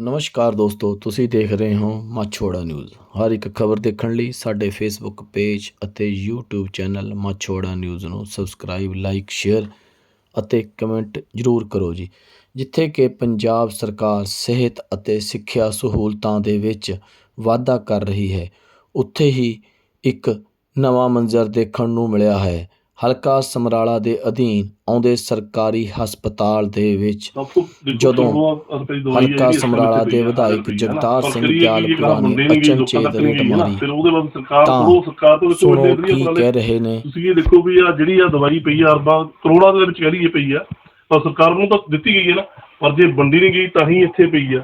ਨਮਸਕਾਰ ਦੋਸਤੋ, ਤੁਸੀਂ ਦੇਖ ਰਹੇ ਹੋ ਮਾਛੋੜਾ ਨਿਊਜ਼। ਹਰ ਇੱਕ ਖਬਰ ਦੇਖਣ ਲਈ ਸਾਡੇ ਫੇਸਬੁੱਕ ਪੇਜ ਅਤੇ YouTube ਚੈਨਲ ਮਾਛੋੜਾ ਨਿਊਜ਼ ਨੂੰ ਸਬਸਕ੍ਰਾਈਬ ਲਾਈਕ ਸ਼ੇਅਰ ਅਤੇ ਕਮੈਂਟ ਜ਼ਰੂਰ ਕਰੋ ਜੀ, ਜਿੱਥੇ ਕਿ ਪੰਜਾਬ ਸਰਕਾਰ ਸਿਹਤ ਅਤੇ ਸਿੱਖਿਆ ਸਹੂਲਤਾਂ ਦੇ ਵਿੱਚ ਵਾਧਾ ਕਰ ਰਹੀ ਹੈ। ਉੱਥੇ ਹੀ ਇੱਕ ਨਵਾਂ ਮੰਜ਼ਰ ਦੇਖਣ ਨੂੰ ਮਿਲਿਆ ਹੈ। ਹਲਕਾ ਸਮਰਾਲਾ ਦੇ ਅਧੀਨ ਆਉਂਦੇ ਸਰਕਾਰੀ ਹਸਪਤਾਲ ਦੇ ਵਿੱਚ ਜਦੋਂ ਹਲਕਾ ਸਮਰਾਲਾ ਦੇ ਵਿਧਾਇਕ ਜਗਤਾਰ ਸਿੰਘ ਦਿਆਲਪੁਰਾ ਨੇ ਅਚਨਚੇਤ ਰੇਡ ਮਾਰੀ। ਫਿਰ ਉਹਦੇ ਬਾਅਦ ਸਰਕਾਰ ਤਾਂ ਉਹ ਸਰਕਾਰ ਤੋਂ ਵਿੱਚ ਸੁਣੋ ਦੇ ਰਹੀ ਕੀ ਹੈ ਕਹਿ ਰਹੇ ਨੇ। ਤੁਸੀਂ ਇਹ ਦੇਖੋ ਵੀ ਆ ਜਿਹੜੀ ਆ ਦਵਾਈ ਪਈ ਆ ਅਰਬਾਂ ਕਰੋੜਾਂ ਦੇ ਵਿੱਚ ਕਹਿ ਪਈ ਆ ਪਰ ਸਰਕਾਰ ਨੂੰ ਤਾਂ ਦਿੱਤੀ ਗਈ ਹੈ ਨਾ ਪਰ ਜੇ ਵੰਡੀ ਨਹੀਂ ਗਈ ਤਾਂ ਹੀ ਇੱਥੇ ਪਈ ਆ।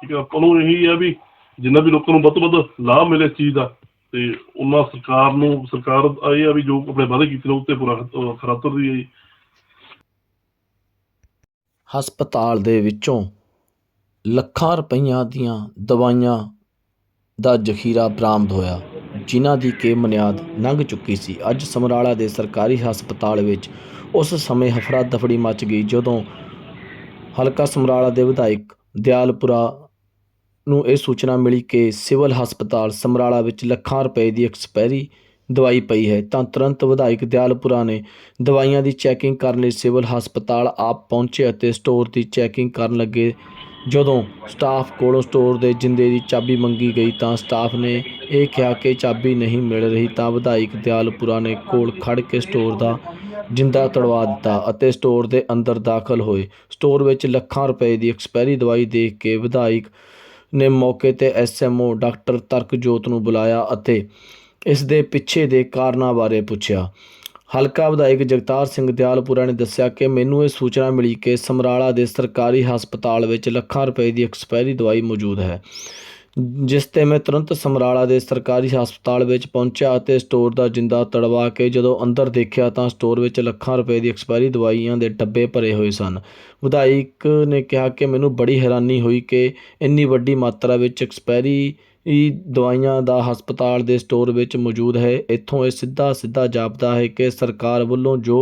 ਠੀਕ ਆ ਆਪਾਂ ਨੂੰ ਇਹੀ ਆ ਵੀ ਜਿੰਨਾ ਵੀ ਲੋਕਾਂ ਨੂੰ ਵੱਧ ਤੋਂ ਵੱਧ ਲਾਭ ਮਿਲੇ ਇਸ ਚੀਜ਼ ਦਾ ਤੇ ਉਹਨਾਂ ਸਰਕਾਰ ਨੂੰ, ਸਰਕਾਰ ਇਹ ਆ ਵੀ ਜੋ ਆਪਣੇ ਵਾਅਦੇ ਕੀਤੇ ਨੇ ਉੱਤੇ ਪੂਰਾ ਖਰਾ ਉਤਰਦੀ ਹੈ ਜੀ ਹਸਪਤਾਲ ਦੇ ਵਿੱਚੋਂ ਲੱਖਾਂ ਰੁਪਈਆਂ ਦੀਆਂ ਦਵਾਈਆਂ ਦਾ ਜ਼ਖੀਰਾ ਬਰਾਮਦ ਹੋਇਆ, ਜਿਨ੍ਹਾਂ ਦੀ ਕਿ ਮਨਿਆਦ ਲੰਘ ਚੁੱਕੀ ਸੀ। ਅੱਜ ਸਮਰਾਲਾ ਦੇ ਸਰਕਾਰੀ ਹਸਪਤਾਲ ਵਿੱਚ ਉਸ ਸਮੇਂ ਹਫੜਾ ਦਫੜੀ ਮਚ ਗਈ, ਜਦੋਂ ਹਲਕਾ ਸਮਰਾਲਾ ਦੇ ਵਿਧਾਇਕ ਦਿਆਲਪੁਰਾ ਨੂੰ ਇਹ ਸੂਚਨਾ ਮਿਲੀ ਕਿ ਸਿਵਲ ਹਸਪਤਾਲ ਸਮਰਾਲਾ ਵਿੱਚ ਲੱਖਾਂ ਰੁਪਏ ਦੀ ਐਕਸਪਾਇਰੀ ਦਵਾਈ ਪਈ ਹੈ। ਤਾਂ ਤੁਰੰਤ ਵਿਧਾਇਕ ਦਿਆਲਪੁਰਾ ਨੇ ਦਵਾਈਆਂ ਦੀ ਚੈਕਿੰਗ ਕਰਨ ਲਈ ਸਿਵਲ ਹਸਪਤਾਲ ਆਪ ਪਹੁੰਚੇ ਅਤੇ ਸਟੋਰ ਦੀ ਚੈਕਿੰਗ ਕਰਨ ਲੱਗੇ। ਜਦੋਂ ਸਟਾਫ ਕੋਲੋਂ ਸਟੋਰ ਦੇ ਜਿੰਦੇ ਦੀ ਚਾਬੀ ਮੰਗੀ ਗਈ ਤਾਂ ਸਟਾਫ ਨੇ ਇਹ ਕਿਹਾ ਕਿ ਚਾਬੀ ਨਹੀਂ ਮਿਲ ਰਹੀ ਤਾਂ ਵਿਧਾਇਕ ਦਿਆਲਪੁਰਾ ਨੇ ਕੋਲ ਖੜ ਕੇ ਸਟੋਰ ਦਾ ਜਿੰਦਾ ਤੜਵਾ ਦਿੱਤਾ ਅਤੇ ਸਟੋਰ ਦੇ ਅੰਦਰ ਦਾਖਲ ਹੋਏ। ਸਟੋਰ ਵਿੱਚ ਲੱਖਾਂ ਰੁਪਏ ਦੀ ਐਕਸਪਾਇਰੀ ਦਵਾਈ ਦੇਖ ਕੇ ਵਿਧਾਇਕ ਨੇ ਮੌਕੇ ਤੇ ਐਸਐਮਓ ਡਾਕਟਰ ਤਰਕਜੋਤ ਨੂੰ ਬੁਲਾਇਆ ਅਤੇ ਇਸ ਦੇ ਪਿੱਛੇ ਦੇ ਕਾਰਨਾਂ ਬਾਰੇ ਪੁੱਛਿਆ। ਹਲਕਾ ਵਿਧਾਇਕ ਜਗਤਾਰ ਸਿੰਘ ਦਿਆਲਪੁਰਾ ਨੇ ਦੱਸਿਆ ਕਿ ਮੈਨੂੰ ਇਹ ਸੂਚਨਾ ਮਿਲੀ ਕਿ ਸਮਰਾਲਾ ਦੇ ਸਰਕਾਰੀ ਹਸਪਤਾਲ ਵਿੱਚ ਲੱਖਾਂ ਰੁਪਏ ਦੀ ਐਕਸਪਾਇਰੀ ਦਵਾਈ ਮੌਜੂਦ ਹੈ। ਜਿਸ ਤੇ ਮੈਂ ਤੁਰੰਤ ਸਮਰਾਲਾ ਦੇ ਸਰਕਾਰੀ ਹਸਪਤਾਲ ਵਿੱਚ ਪਹੁੰਚਿਆ ਅਤੇ ਸਟੋਰ ਦਾ ਜਿੰਦਾ ਤੜਵਾ ਕੇ ਜਦੋਂ ਅੰਦਰ ਦੇਖਿਆ ਤਾਂ ਸਟੋਰ ਵਿੱਚ ਲੱਖਾਂ ਰੁਪਏ ਦੀ ਐਕਸਪਾਇਰੀ ਦਵਾਈਆਂ ਦੇ ਡੱਬੇ ਭਰੇ ਹੋਏ ਸਨ। ਵਿਧਾਇਕ ਨੇ ਕਿਹਾ ਕਿ ਮੈਨੂੰ ਬੜੀ ਹੈਰਾਨੀ ਹੋਈ ਕਿ ਇੰਨੀ ਵੱਡੀ ਮਾਤਰਾ ਵਿੱਚ ਐਕਸਪਾਇਰੀ ਇਹ ਦਵਾਈਆਂ ਦਾ ਹਸਪਤਾਲ ਦੇ ਸਟੋਰ ਵਿੱਚ ਮੌਜੂਦ ਹੈ। ਇੱਥੋਂ ਇਹ ਸਿੱਧਾ ਸਿੱਧਾ ਜਾਪਦਾ ਹੈ ਕਿ ਸਰਕਾਰ ਵੱਲੋਂ ਜੋ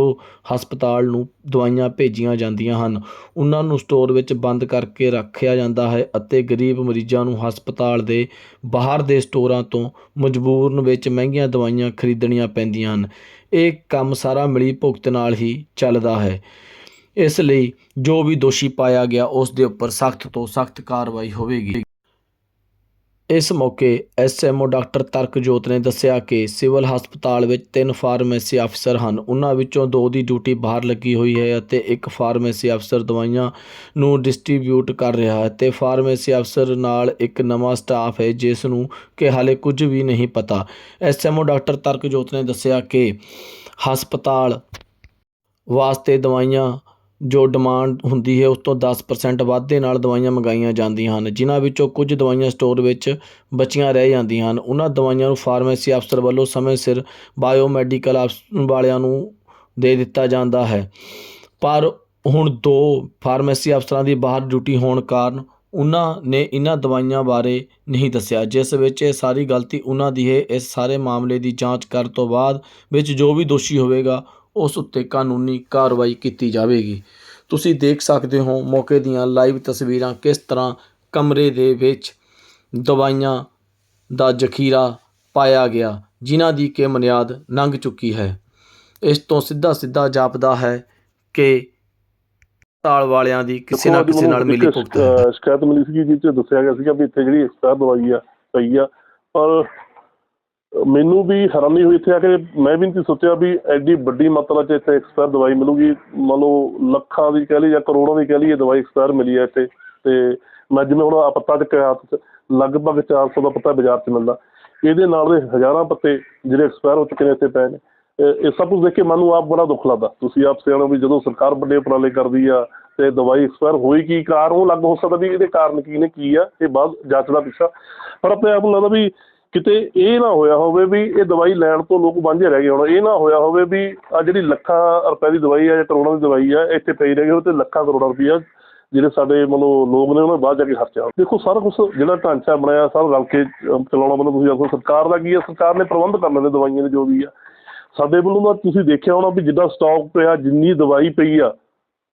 ਹਸਪਤਾਲ ਨੂੰ ਦਵਾਈਆਂ ਭੇਜੀਆਂ ਜਾਂਦੀਆਂ ਹਨ, ਉਹਨਾਂ ਨੂੰ ਸਟੋਰ ਵਿੱਚ ਬੰਦ ਕਰਕੇ ਰੱਖਿਆ ਜਾਂਦਾ ਹੈ ਅਤੇ ਗਰੀਬ ਮਰੀਜ਼ਾਂ ਨੂੰ ਹਸਪਤਾਲ ਦੇ ਬਾਹਰ ਦੇ ਸਟੋਰਾਂ ਤੋਂ ਮਜਬੂਰਨ ਵਿੱਚ ਮਹਿੰਗੀਆਂ ਦਵਾਈਆਂ ਖਰੀਦਣੀਆਂ ਪੈਂਦੀਆਂ ਹਨ। ਇਹ ਕੰਮ ਸਾਰਾ ਮਿਲੀ ਭੁਗਤ ਨਾਲ ਹੀ ਚੱਲਦਾ ਹੈ। ਇਸ ਲਈ ਜੋ ਵੀ ਦੋਸ਼ੀ ਪਾਇਆ ਗਿਆ, ਉਸ ਦੇ ਉੱਪਰ ਸਖਤ ਤੋਂ ਸਖਤ ਕਾਰਵਾਈ ਹੋਵੇਗੀ। ਇਸ ਮੌਕੇ ਐਸਐਮਓ ਡਾਕਟਰ ਤਰਕਜੋਤ ਨੇ ਦੱਸਿਆ ਕਿ ਸਿਵਲ ਹਸਪਤਾਲ ਵਿੱਚ ਤਿੰਨ ਫਾਰਮੇਸੀ ਅਫਸਰ ਹਨ। ਉਹਨਾਂ ਵਿੱਚੋਂ ਦੋ ਦੀ ਡਿਊਟੀ ਬਾਹਰ ਲੱਗੀ ਹੋਈ ਹੈ ਅਤੇ ਇੱਕ ਫਾਰਮੇਸੀ ਅਫਸਰ ਦਵਾਈਆਂ ਨੂੰ ਡਿਸਟ੍ਰੀਬਿਊਟ ਕਰ ਰਿਹਾ ਹੈ ਤੇ ਫਾਰਮੇਸੀ ਅਫਸਰ ਨਾਲ ਇੱਕ ਨਵਾਂ ਸਟਾਫ ਹੈ, ਜਿਸ ਨੂੰ ਕਿ ਹਾਲੇ ਕੁਝ ਵੀ ਨਹੀਂ ਪਤਾ। ਐਸਐਮਓ ਡਾਕਟਰ ਤਰਕਜੋਤ ਨੇ ਦੱਸਿਆ ਕਿ ਹਸਪਤਾਲ ਵਾਸਤੇ ਦਵਾਈਆਂ ਜੋ ਡਿਮਾਂਡ ਹੁੰਦੀ ਹੈ, ਉਸ ਤੋਂ 10% ਵਾਧੇ ਨਾਲ ਦਵਾਈਆਂ ਮੰਗਾਈਆਂ ਜਾਂਦੀਆਂ ਹਨ, ਜਿਨ੍ਹਾਂ ਵਿੱਚੋਂ ਕੁਝ ਦਵਾਈਆਂ ਸਟੋਰ ਵਿੱਚ ਬਚੀਆਂ ਰਹਿ ਜਾਂਦੀਆਂ ਹਨ। ਉਹਨਾਂ ਦਵਾਈਆਂ ਨੂੰ ਫਾਰਮੇਸੀ ਅਫਸਰ ਵੱਲੋਂ ਸਮੇਂ ਸਿਰ ਬਾਇਓਮੈਡੀਕਲ ਅਫਸ- ਵਾਲਿਆਂ ਨੂੰ ਦੇ ਦਿੱਤਾ ਜਾਂਦਾ ਹੈ। ਪਰ ਹੁਣ ਦੋ ਫਾਰਮੇਸੀ ਅਫਸਰਾਂ ਦੀ ਬਾਹਰ ਡਿਊਟੀ ਹੋਣ ਕਾਰਨ ਉਹਨਾਂ ਨੇ ਇਹਨਾਂ ਦਵਾਈਆਂ ਬਾਰੇ ਨਹੀਂ ਦੱਸਿਆ, ਜਿਸ ਵਿੱਚ ਇਹ ਸਾਰੀ ਗਲਤੀ ਉਹਨਾਂ ਦੀ ਹੈ। ਇਸ ਸਾਰੇ ਮਾਮਲੇ ਦੀ ਜਾਂਚ ਕਰਨ ਤੋਂ ਬਾਅਦ ਵਿੱਚ ਜੋ ਵੀ ਦੋਸ਼ੀ ਹੋਵੇਗਾ ਉਸ ਉੱਤੇ ਕਾਨੂੰਨੀ ਕਾਰਵਾਈ ਕੀਤੀ ਜਾਵੇਗੀ। ਤੁਸੀਂ ਦੇਖ ਸਕਦੇ ਹੋ ਮੌਕੇ ਦੀਆਂ ਲਾਈਵ ਤਸਵੀਰਾਂ ਕਿਸ ਤਰ੍ਹਾਂ ਕਮਰੇ ਦੇ ਵਿੱਚ ਦਵਾਈਆਂ ਦਾ ਜ਼ਖੀਰਾ ਪਾਇਆ ਗਿਆ ਜਿਨ੍ਹਾਂ ਦੀ ਕਿ ਮਨਿਆਦ ਲੰਘ ਚੁੱਕੀ ਹੈ। ਇਸ ਤੋਂ ਸਿੱਧਾ ਸਿੱਧਾ ਜਾਪਦਾ ਹੈ ਕਿ ਹਸਪਤਾਲ ਵਾਲਿਆਂ ਦੀ ਕਿਸੇ ਨਾ ਕਿਸੇ ਨਾਲ ਮਿਲੀ ਭੁਗਤ ਸ਼ਿਕਾਇਤ ਮਿਲੀ ਸੀ ਜਿਸ ਚ ਦੱਸਿਆ ਗਿਆ ਸੀਗਾ ਵੀ ਇੱਥੇ ਜਿਹੜੀ ਐਕਸਪਾਇਰ ਦਵਾਈ ਆ ਪਈ ਆ ਪਰ ਮੈਨੂੰ ਵੀ ਹੈਰਾਨੀ ਹੋਈ ਇੱਥੇ ਆ ਕੇ ਮੈਂ ਵੀ ਨਹੀਂ ਸੋਚਿਆ ਵੀ ਐਡੀ ਵੱਡੀ ਮਾਤਰਾ 'ਚ ਇੱਥੇ ਐਕਸਪਾਇਰ ਦਵਾਈ ਮਿਲੂਗੀ। ਮੰਨ ਲਓ ਲੱਖਾਂ ਦੀ ਕਹਿ ਲਈ ਜਾਂ ਕਰੋੜਾਂ ਦੀ ਕਹਿ ਲਈ ਇਹ ਦਵਾਈ ਐਕਸਪਾਇਰ ਮਿਲੀ ਹੈ ਇੱਥੇ। ਤੇ ਮੈਂ ਜਿਵੇਂ ਹੁਣ ਆਹ ਪੱਤਾ ਚੱਕਿਆ ਹੱਥ 'ਚ, ਲਗਭਗ 400 ਦਾ ਪੱਤਾ ਬਾਜ਼ਾਰ 'ਚ ਮਿਲਦਾ। ਇਹਦੇ ਨਾਲ ਦੇ ਹਜ਼ਾਰਾਂ ਪੱਤੇ ਜਿਹੜੇ ਐਕਸਪਾਇਰ ਹੋ ਚੁੱਕੇ ਨੇ ਇੱਥੇ ਪਏ ਨੇ। ਇਹ ਸਭ ਕੁਝ ਦੇਖ ਕੇ ਮੈਨੂੰ ਆਪ ਬੜਾ ਦੁੱਖ ਲੱਗਦਾ। ਤੁਸੀਂ ਆਪ ਸਿਆਣੋ ਵੀ ਜਦੋਂ ਸਰਕਾਰ ਵੱਡੇ ਉਪਰਾਲੇ ਕਰਦੀ ਆ ਤੇ ਦਵਾਈ ਐਕਸਪਾਇਰ ਹੋਈ ਕੀ ਕਾਰਨ, ਉਹ ਲੱਗ ਹੋ ਸਕਦਾ ਵੀ ਇਹਦੇ ਕਾਰਨ ਕੀ ਨੇ, ਕੀ ਆ, ਇਹ ਬਾਅਦ ਜਾਂਚ ਪਿੱਛਾ। ਪਰ ਆਪਣੇ ਆਪ ਨੂੰ ਲੱਗਦਾ ਵੀ ਕਿਤੇ ਇਹ ਨਾ ਹੋਇਆ ਹੋਵੇ ਵੀ ਇਹ ਦਵਾਈ ਲੈਣ ਤੋਂ ਲੋਕ ਵਾਂਝੇ ਰਹਿ ਗਏ ਹੋਣ। ਇਹ ਨਾ ਹੋਇਆ ਹੋਵੇ ਵੀ ਆ ਜਿਹੜੀ ਲੱਖਾਂ ਰੁਪਏ ਦੀ ਦਵਾਈ ਆ ਜਾਂ ਕਰੋੜਾਂ ਦੀ ਦਵਾਈ ਆ ਇੱਥੇ ਪਈ ਰਹਿ ਗਈ ਹੋਵੇ ਤੇ ਲੱਖਾਂ ਕਰੋੜਾਂ ਰੁਪਈਆ ਜਿਹੜੇ ਸਾਡੇ ਮਤਲਬ ਲੋਕ ਨੇ ਉਹਨਾਂ ਬਾਅਦ ਜਾ ਕੇ ਖਰਚਾ ਦੇਖੋ ਸਾਰਾ ਕੁਝ ਜਿਹੜਾ ਢਾਂਚਾ ਬਣਾਇਆ ਸਭ ਰਲ ਕੇ ਚਲਾਉਣਾ ਮਤਲਬ ਤੁਸੀਂ ਆਖੋ ਸਰਕਾਰ ਦਾ ਕੀ ਆ ਸਰਕਾਰ ਨੇ ਪ੍ਰਬੰਧ ਕਰਨੇ ਨੇ ਦਵਾਈਆਂ ਦੇ ਜੋ ਵੀ ਆ ਸਾਡੇ ਵੱਲੋਂ ਤਾਂ ਤੁਸੀਂ ਦੇਖਿਆ ਹੋਣਾ ਵੀ ਜਿੱਦਾਂ ਸਟਾਕ ਪਿਆ ਜਿੰਨੀ ਦਵਾਈ ਪਈ ਆ,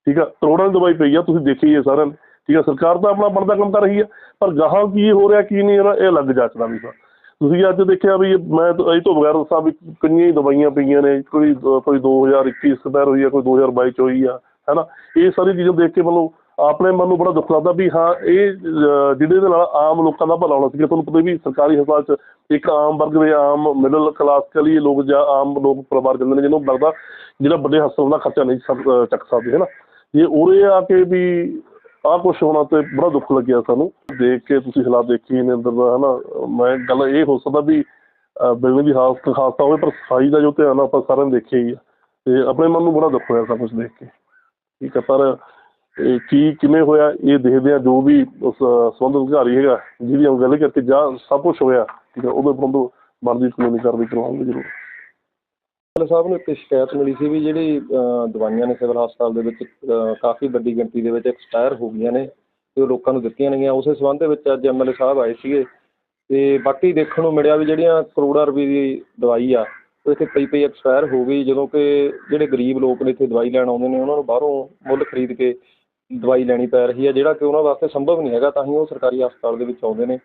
ਠੀਕ ਆ, ਕਰੋੜਾਂ ਦੀ ਦਵਾਈ ਪਈ ਆ, ਤੁਸੀਂ ਦੇਖੀ ਹੈ ਸਾਰਿਆਂ ਨੇ। ਠੀਕ ਆ, ਸਰਕਾਰ ਤਾਂ ਆਪਣਾ ਬਣਦਾ ਕੰਮ ਕਰ ਰਹੀ ਆ ਪਰ ਗਾਹਾਂ ਕੀ ਹੋ ਰਿਹਾ, ਕੀ ਨਹੀਂ ਹੋ ਇਹ ਅਲੱਗ ਜਾਂਚ ਵੀ ਵਿਸ਼ਾ। ਤੁਸੀਂ ਅੱਜ ਦੇਖਿਆ ਵੀ ਮੈਂ ਤਾਂ ਇਹ ਤੋਂ ਬਗੈਰ ਦੱਸਾਂ ਵੀ ਕਿੰਨੀਆਂ ਹੀ ਦਵਾਈਆਂ ਪਈਆਂ ਨੇ, ਕੋਈ ਕੋਈ 2021 ਐਕਸਪਾਇਰ ਹੋਈ ਆ, ਕੋਈ 2022 ਚ ਹੋਈ ਆ, ਹੈਨਾ? ਇਹ ਸਾਰੀ ਚੀਜ਼ਾਂ ਦੇਖ ਕੇ ਮਤਲਬ ਆਪਣੇ ਮਨ ਨੂੰ ਬੜਾ ਦੁੱਖ ਲੱਗਦਾ ਵੀ ਹਾਂ, ਇਹ ਜਿਹਦੇ ਦੇ ਨਾਲ ਆਮ ਲੋਕਾਂ ਦਾ ਭਲਾ ਹੋਣਾ ਸੀ ਤੁਹਾਨੂੰ ਪਤਾ ਵੀ ਸਰਕਾਰੀ ਹਸਪਤਾਲ 'ਚ ਇੱਕ ਆਮ ਵਰਗ ਦੇ ਆਮ ਮਿਡਲ ਕਲਾਸ ਕਲੀ ਲੋਕ ਜਾਂ ਆਮ ਲੋਕ ਪਰਿਵਾਰ ਜਾਂਦੇ ਨੇ, ਜਿਹਨੂੰ ਲੱਗਦਾ ਜਿਹੜਾ ਵੱਡੇ ਹਸਪਤਾਲ ਦਾ ਖਰਚਾ ਨਹੀਂ ਚੱਕ ਸਕਦੇ ਹੈ ਨਾ ਜੇ ਉਰੇ ਆ ਕੇ ਵੀ ਆਹ ਕੁਛ ਹੋਣਾ ਤੇ ਬੜਾ ਦੁੱਖ ਲੱਗਿਆ ਸਾਨੂੰ। ਦੇਖ ਕੇ ਤੁਸੀਂ ਹਾਲਾਤ ਦੇਖੀ ਨੇ ਅੰਦਰ ਦਾ ਹਨਾ ਮੈਂ ਗੱਲ ਇਹ ਹੋ ਸਕਦਾ ਵੀ ਬਿਲਕੁਲ ਦੀ ਹਾਲਤ ਖਾਸਤਾ ਹੋਵੇ ਪਰ ਸਫ਼ਾਈ ਦਾ ਜੋ ਧਿਆਨ ਆਪਾਂ ਸਾਰਿਆਂ ਨੇ ਦੇਖਿਆ ਹੀ ਆ। ਤੇ ਆਪਣੇ ਮਨ ਨੂੰ ਬੜਾ ਦੁੱਖ ਹੋਇਆ ਸਭ ਕੁਝ ਦੇਖ ਕੇ। ਠੀਕ ਹੈ ਪਰ ਇਹ ਕੀ ਕਿਵੇਂ ਹੋਇਆ ਇਹ ਦੇਖਦੇ ਆ ਜੋ ਵੀ ਉਸ ਅਹ, ਅਧਿਕਾਰੀ ਹੈਗਾ ਜਿਹਦੀ ਉਹ ਗੱਲ ਕਰਕੇ ਜਾਂ ਸਭ ਕੁਝ ਹੋਇਆ ਠੀਕ ਹੈ ਉਹਦੇ ਬੰਦੋ ਬਣਦੀ ਕਾਨੂੰਨੀ ਕਾਰਵਾਈ ਕਰਵਾਉਣਗੇ ਜ਼ਰੂਰ ਸਾਹਿਬ ਨੂੰ ਇੱਕ ਸ਼ਿਕਾਇਤ ਮਿਲੀ ਸੀ ਵੀ ਜਿਹੜੀ ਦਵਾਈਆਂ ਨੇ ਸਿਵਲ ਹਸਪਤਾਲ ਦੇ ਵਿੱਚ ਕਾਫੀ ਵੱਡੀ ਗਿਣਤੀ ਦੇ ਵਿੱਚ ਐਕਸਪਾਇਰ ਹੋ ਗਈਆਂ ਨੇ ਅਤੇ ਉਹ ਲੋਕਾਂ ਨੂੰ ਦਿੱਤੀਆਂ ਨਹੀਂ ਗਈਆਂ ਉਸੇ ਸੰਬੰਧ ਦੇ ਵਿੱਚ ਅੱਜ ਐਮਐਲਏ ਸਾਹਿਬ ਆਏ ਸੀਗੇ ਅਤੇ ਬਾਕੀ ਦੇਖਣ ਨੂੰ ਮਿਲਿਆ ਵੀ ਜਿਹੜੀਆਂ ਕਰੋੜਾਂ ਰੁਪਏ ਦੀ ਦਵਾਈ ਆ, ਉਹ ਇੱਥੇ ਪਈ ਪਈ ਐਕਸਪਾਇਰ ਹੋ ਗਈ। ਜਦੋਂ ਕਿ ਜਿਹੜੇ ਗਰੀਬ ਲੋਕ ਨੇ ਇੱਥੇ ਦਵਾਈ ਲੈਣ ਆਉਂਦੇ ਨੇ, ਉਹਨਾਂ ਨੂੰ ਬਾਹਰੋਂ ਮੁੱਲ ਖਰੀਦ ਕੇ ਦਵਾਈ ਲੈਣੀ ਪੈ ਰਹੀ ਹੈ ਜਿਹੜਾ ਕਿ ਉਹਨਾਂ ਵਾਸਤੇ ਸੰਭਵ ਨਹੀਂ ਹੈਗਾ, ਤਾਂ ਹੀ ਉਹ ਸਰਕਾਰੀ ਹਸਪਤਾਲ ਦੇ ਵਿੱਚ ਆਉਂਦੇ ਨੇ।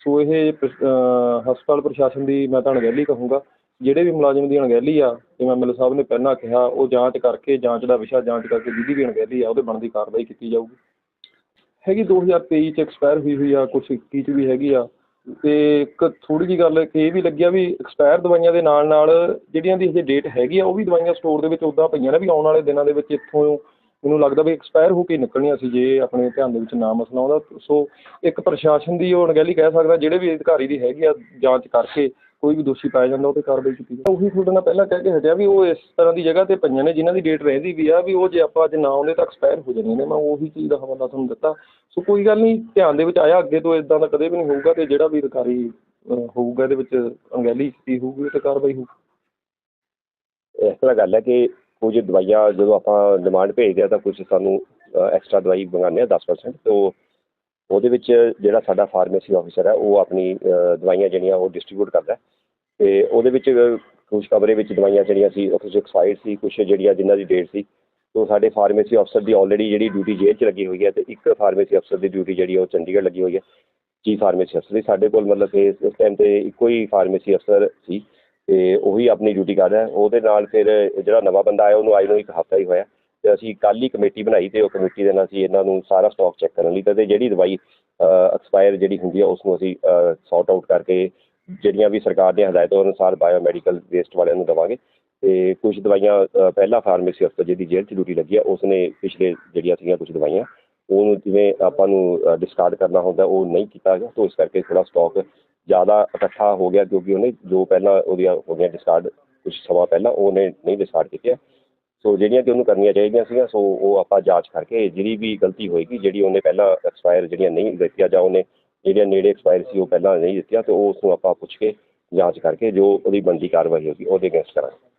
ਸੋ ਇਹ ਹਸਪਤਾਲ ਪ੍ਰਸ਼ਾਸਨ ਦੀ ਮੈਂ ਤਾਂ ਅਣਗਹਿਲੀ ਕਹੂੰਗਾ ਜਿਹੜੇ ਵੀ ਮੁਲਾਜ਼ਮ ਦੀ ਅਣਗਹਿਲੀ ਆ, ਜਿਵੇਂ ਐਮਐਲਏ ਸਾਹਿਬ ਨੇ ਪਹਿਲਾਂ ਕਿਹਾ, ਉਹ ਜਾਂਚ ਕਰਕੇ, ਜਾਂਚ ਦਾ ਵਿਸ਼ਾ ਜਾਂਚ ਕਰਕੇ ਜਿਹਦੀ ਵੀ ਅਣਗਹਿਲੀ ਆ, ਉਹਦੇ ਬਣਦੀ ਕਾਰਵਾਈ ਕੀਤੀ ਜਾਊਗੀ। ਹੈਗੀ 2023 ਚ ਐਕਸਪਾਇਰ ਹੋਈ ਹੋਈ ਆ ਕੁਝ 21 ਚ ਵੀ ਹੈਗੀ ਆ। ਤੇ ਇੱਕ ਥੋੜੀ ਜੀ ਗੱਲ ਕਿ ਇਹ ਵੀ ਲੱਗਿਆ ਵੀ ਐਕਸਪਾਇਰ ਦਵਾਈਆਂ ਦੇ ਨਾਲ ਨਾਲ ਜਿਹੜੀਆਂ ਦੀ ਹਜੇ ਡੇਟ ਹੈਗੀ ਆ, ਉਹ ਵੀ ਦਵਾਈਆਂ ਸਟੋਰ ਦੇ ਵਿੱਚ ਉਦਾਂ ਪਈਆਂ ਨੇ ਵੀ ਆਉਣ ਵਾਲੇ ਦਿਨਾਂ ਦੇ ਵਿੱਚ ਇੱਥੋਂ ਮੈਨੂੰ ਲੱਗਦਾ ਵੀ ਐਕਸਪਾਇਰ ਹੋ ਕੇ ਨਿਕਲਣੀਆਂ ਸੀ ਜੇ ਆਪਣੇ ਧਿਆਨ ਦੇ ਵਿੱਚ ਨਾ ਮਸਲਾ ਆਉਂਦਾ। ਸੋ ਇੱਕ ਪ੍ਰਸ਼ਾਸਨ ਦੀ ਉਹ ਅਣਗਹਿਲੀ ਕਹਿ ਸਕਦਾ, ਜਿਹੜੇ ਵੀ ਅਧਿਕਾਰੀ ਦੀ ਹੈਗੀ ਆ ਜਾਂਚ ਕਰਕੇ ਕੋਈ ਵੀ ਦੋਸ਼ੀ ਪਾਇਆ ਜਾਂਦਾ, ਉਹ ਤੇ ਕਾਰਵਾਈ ਕੀਤੀ ਜਾਵੇ ਉਹੀ ਤੁਹਾਡੇ ਨਾਲ ਪਹਿਲਾਂ ਕਹਿ ਕੇ ਹਟਿਆ ਵੀ ਉਹ ਇਸ ਤਰ੍ਹਾਂ ਦੀ ਜਗ੍ਹਾ ਤੇ ਪਈਆਂ ਨੇ, ਜਿਨ੍ਹਾਂ ਦੀ ਡੇਟ ਰਹਿੰਦੀ ਵੀ ਆ, ਵੀ ਉਹ ਜੇ ਆਪਾਂ ਅੱਜ ਨਾ ਆਉਂਦੇ ਤਾਂ ਐਕਸਪਾਇਰ ਹੋ ਜਾਣੀਆਂ ਨੇ। ਮੈਂ ਉਹੀ ਚੀਜ਼ ਦਾ ਹਵਾਲਾ ਤੁਹਾਨੂੰ ਦਿੱਤਾ। ਸੋ ਕੋਈ ਗੱਲ ਨਹੀਂ, ਧਿਆਨ ਦੇ ਵਿੱਚ ਆਇਆ, ਅੱਗੇ ਤੋਂ ਇਦਾਂ ਦਾ ਕਦੇ ਵੀ ਨਹੀਂ ਹੋਊਗਾ ਤੇ ਜਿਹੜਾ ਵੀ ਅਧਿਕਾਰੀ ਹੋਊਗਾ ਇਹਦੇ ਵਿੱਚ ਅੰਗੈਲੀ ਕੀਤੀ ਹੋਊਗੀ ਤੇ ਕਾਰਵਾਈ ਹੋਊਗੀ ਇਸ ਤਰ੍ਹਾਂ ਗੱਲ ਹੈ ਕਿ ਕੁਝ ਦਵਾਈਆਂ ਜਦੋਂ ਆਪਾਂ ਡਿਮਾਂਡ ਭੇਜਦੇ ਆ ਤਾਂ ਕੁਝ ਸਾਨੂੰ ਐਕਸਟਰਾ ਦਵਾਈ ਮੰਗਾਉਂਦੇ ਆ 10% ਤੋਂ ਉਹਦੇ ਵਿੱਚ ਜਿਹੜਾ ਸਾਡਾ ਫਾਰਮੇਸੀ ਆਫੀਸਰ ਹੈ, ਉਹ ਆਪਣੀ ਦਵਾਈਆਂ ਜਿਹੜੀਆਂ ਉਹ ਡਿਸਟ੍ਰੀਬਿਊਟ ਕਰਦਾ ਹੈ। ਤੇ ਉਹਦੇ ਵਿੱਚ ਕੁਝ ਕਮਰੇ ਵਿੱਚ ਦਵਾਈਆਂ ਜਿਹੜੀਆਂ ਸੀ, ਉਹ ਕੁਝ ਐਕਸਪਾਇਰਡ ਸੀ ਕੁਝ ਜਿਹੜੀਆਂ ਜਿਨ੍ਹਾਂ ਦੀ ਡੇਟ ਸੀ, ਤੋਂ ਸਾਡੇ ਫਾਰਮੇਸੀ ਅਫਸਰ ਦੀ ਆਲਰੇਡੀ ਜਿਹੜੀ ਡਿਊਟੀ ਜੇਲ੍ਹ 'ਚ ਲੱਗੀ ਹੋਈ ਹੈ ਤੇ ਇੱਕ ਫਾਰਮੇਸੀ ਅਫਸਰ ਦੀ ਡਿਊਟੀ ਜਿਹੜੀ ਉਹ ਚੰਡੀਗੜ੍ਹ ਲੱਗੀ ਹੋਈ ਹੈ ਚੀਫ ਫਾਰਮੇਸੀ ਅਫਸਰ ਦੀ। ਸਾਡੇ ਕੋਲ ਮਤਲਬ ਕਿ ਇਸ ਟਾਈਮ ਤੇ ਇੱਕੋ ਹੀ ਫਾਰਮੇਸੀ ਅਫਸਰ ਸੀ ਤੇ ਉਹੀ ਆਪਣੀ ਡਿਊਟੀ ਕਰਦਾ ਉਹਦੇ ਨਾਲ ਫਿਰ ਜਿਹੜਾ ਨਵਾਂ ਬੰਦਾ ਆਇਆ, ਉਹਨੂੰ ਆਏ ਨੂੰ ਇੱਕ ਹਫ਼ਤਾ ਹੀ ਹੋਇਆ। ਤੇ ਅਸੀਂ ਕੱਲ੍ਹ ਹੀ ਕਮੇਟੀ ਬਣਾਈ ਤੇ ਉਹ ਕਮੇਟੀ ਦੇ ਨਾਲ ਅਸੀਂ ਇਹਨਾਂ ਨੂੰ ਸਾਰਾ ਸਟਾਕ ਚੈੱਕ ਕਰਨ ਲਈ ਤੇ ਜਿਹੜੀ ਦਵਾਈ ਐਕਸਪਾਇਰ ਜਿਹੜੀ ਹੁੰਦੀ ਹੈ ਉਸ ਨੂੰ ਅਸੀਂ ਸੌਟ ਆਊਟ ਕਰਕੇ ਜਿਹੜੀਆਂ ਵੀ ਸਰਕਾਰ ਦੀਆਂ ਹਦਾਇਤਾਂ ਅਨੁਸਾਰ ਬਾਇਓਮੈਡੀਕਲ ਵੇਸਟ ਵਾਲਿਆਂ ਨੂੰ ਦੇਵਾਂਗੇ। ਤੇ ਕੁਝ ਦਵਾਈਆਂ ਅ, ਪਹਿਲਾ ਫਾਰਮੇਸੀ ਅਫਸਰ ਜਿਹਦੀ ਜੇਲ੍ਹ 'ਚ ਡਿਊਟੀ ਲੱਗੀ ਆ ਉਸਨੇ ਪਿਛਲੇ ਜਿਹੜੀਆਂ ਸੀਗੀਆਂ ਕੁਝ ਦਵਾਈਆਂ ਉਹਨੂੰ ਜਿਵੇਂ ਆਪਾਂ ਨੂੰ ਡਿਸਕਾਰਡ ਕਰਨਾ ਹੁੰਦਾ ਉਹ ਨਹੀਂ ਕੀਤਾ ਗਿਆ ਤਾਂ ਇਸ ਕਰਕੇ ਥੋੜਾ ਸਟਾਕ ਜ਼ਿਆਦਾ ਇਕੱਠਾ ਹੋ ਗਿਆ ਕਿਉਂਕਿ ਉਹਨੇ ਜੋ ਪਹਿਲਾਂ ਉਹਦੀਆਂ ਹੋ ਗਈਆਂ ਡਿਸਕਾਰਡ ਕੁਝ ਸਮਾਂ ਪਹਿਲਾਂ ਉਹਨੇ ਨਹੀਂ ਡਿਸਕਾਰਡ ਕੀਤੀਆਂ। ਸੋ ਜਿਹੜੀਆਂ ਕਿ ਉਹਨੂੰ ਕਰਨੀਆਂ ਚਾਹੀਦੀਆਂ ਸੀਗੀਆਂ, ਸੋ ਉਹ ਆਪਾਂ ਜਾਂਚ ਕਰਕੇ ਜਿਹੜੀ ਵੀ ਗਲਤੀ ਹੋਏਗੀ, ਜਿਹੜੀ ਉਹਨੇ ਪਹਿਲਾਂ ਐਕਸਪਾਇਰ ਜਿਹੜੀਆਂ ਨਹੀਂ ਦਿੱਤੀਆਂ ਜਾਂ ਉਹਨੇ ਜਿਹੜੀਆਂ ਨੇੜੇ ਐਕਸਪਾਇਰ ਸੀ ਉਹ ਪਹਿਲਾਂ ਨਹੀਂ ਦਿੱਤੀਆਂ, ਤੇ ਉਹ ਉਸ ਨੂੰ ਆਪਾਂ ਪੁੱਛ ਕੇ ਜਾਂਚ ਕਰਕੇ ਜੋ ਉਹਦੀ ਬਣਦੀ ਕਾਰਵਾਈ ਹੋਗੀ ਉਹਦੇ ਅਗੇਂਸਟ ਕਰਾਂਗੇ।